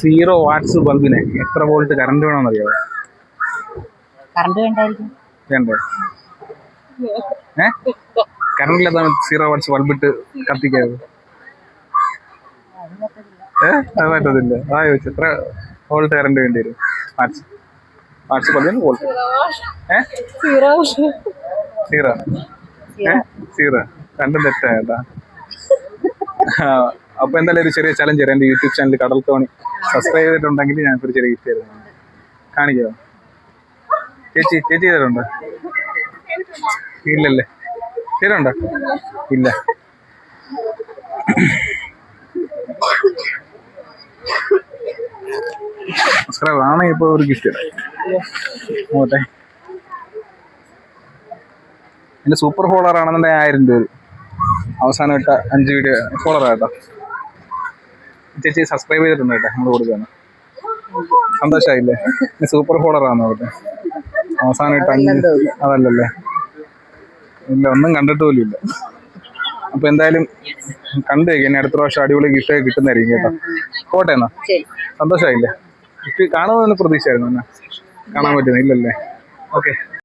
Zero watts ബൾബിന് എത്ര volt current വേണമെന്നറിയാമോ കറണ്ട് വേണ്ടായിരിക്കും. വേണ്ടേ? ഏ? കറണ്ട് ഇല്ലാതാണ് സീറോ വാട്ട്സ് ബൾബിട്ട് കത്തിക്കാതെ ഏ? അത് പറ്റത്തില്ല ആ ചോദിച്ചു. എത്ര വോൾട്ട് കറണ്ട് വേണ്ടി വരും? വാട്ട്സ് വാട്ട്സ് ബൾബിന് വോൾട്ട്. ഏ? സീറോ. സീറോ. ഏ? സീറോ. രണ്ടും തെറ്റാ കേട്ടാ. ആ, അപ്പൊ എന്തായാലും ഒരു ചെറിയ ചലഞ്ച് തരാം. എന്റെ യൂട്യൂബ് ചാനൽ കടൽ തോണി സബ്സ്ക്രൈബ് ചെയ്തിട്ടുണ്ടെങ്കിൽ ഞാൻ ഒരു ചെറിയ ഗിഫ്റ്റ് തരുന്നു കാണിക്കോ? ചേച്ചി ചേച്ചി ചെയ്തിട്ടുണ്ടോ ഇല്ലല്ലേ. ചെയ്തിട്ടുണ്ടോ ഇല്ല. സബ്സ്ക്രൈബ് ആണെങ്കിൽ ഒരു ഗിഫ്റ്റ് നോട്ടെ എന്റെ സൂപ്പർ ഫോളോവർ ആണെന്നുണ്ടെങ്കിൽ ആയിരം രൂപ അവസാനം ഇട്ട അഞ്ച് വീഡിയോ ഫോളോവർ കേട്ടോ ചേച്ചി സബ്സ്ക്രൈബ് ചെയ്തിട്ടുണ്ട് കേട്ടോ നമ്മൾ കൊടുക്കാണ് സന്തോഷമായില്ലേ സൂപ്പർ ഫോളോവർ അവിടെ അവസാനമായിട്ട് അങ്ങനെ അഞ്ച് അതല്ലല്ലേ. ഇല്ല ഒന്നും കണ്ടിട്ട് പോലും ഇല്ല. അപ്പൊ എന്തായാലും കണ്ടു ഇനി അടുത്ത പ്രാവശ്യം അടിപൊളി ഗിഫ്റ്റ് കിട്ടുന്നതായിരിക്കും കേട്ടോ. പോട്ടെ എന്നാ. സന്തോഷമായില്ലേ ഗിഫ്റ്റ് കാണുമെന്ന് പ്രതീക്ഷയായിരുന്നു എന്നാ. കാണാൻ പറ്റുന്നില്ലല്ലേ? ഓക്കെ.